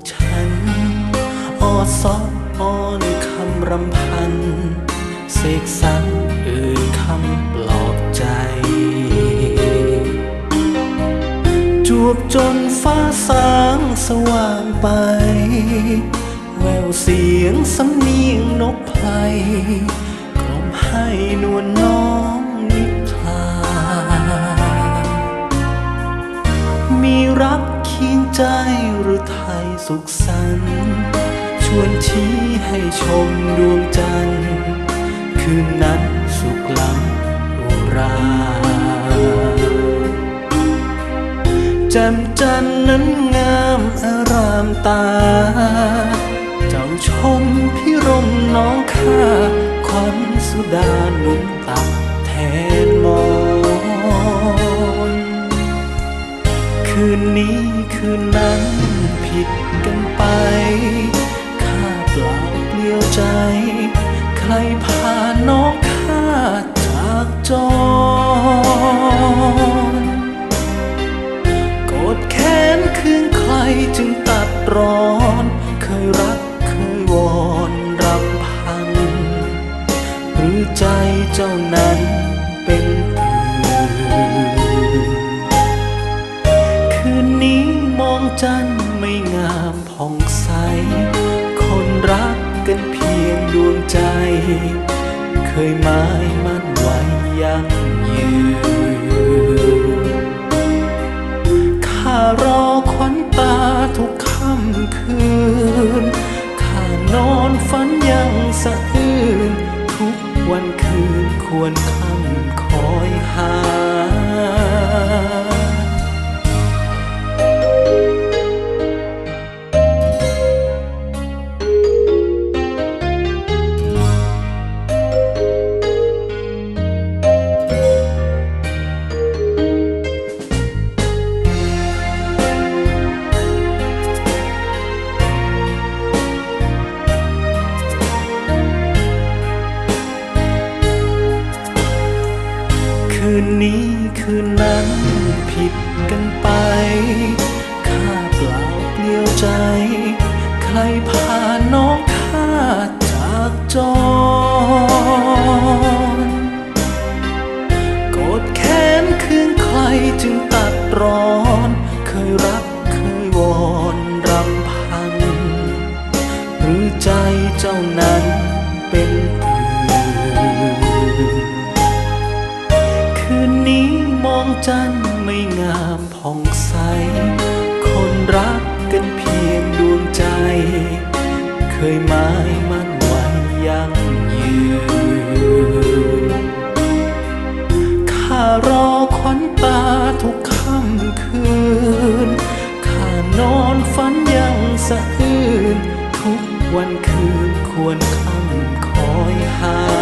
อกฉันออซออ้อนคำรำพัน เสกสรรเอ่ยคำปลอบใจ จวบจนฟ้าสางสว่างไป แววเสียงสำเนียงนกไพรกล่อมให้นวลน้อง สุขสันต์ชวนชี้ให้ชมดวงจันทร์คืนนั้นสุขล้ำอุราแจ่มจันทร์นั้นงามอารามตา เจ้าชมพิรมน้องข้าควันสุดาหนุนตักแทนมอนคืนนี้คืนนั้น ร้อน เคยรักเคยวอนรำพัน หรือใจเจ้านั้นเป็นอื่นคืนนี้มองจันทร์ไม่งามผ่องใส คนรักกันเพียงดวงใจ เคยหมายมั่นไว้ยัง นนี้คืนนั้นผิดกันไป ข้าเปล่าเปลี่ยวใจ ใครพาน้องข้าจากจรโกรธแค้นคืนใครจึงตัดร้อน เคยรักเคยวอนรำพัน หรือใจเจ้านั้นเป็น องจันทร์ไม่งามผ่องใส คนรักกันเพียงดวงใจ เคยหมายมั่นไว้ยั่งยืนข้ารอควันตาทุกค่ำคืน ข้านอนฝันยังสะอื้นทุกวันคืนควรคำคอยหา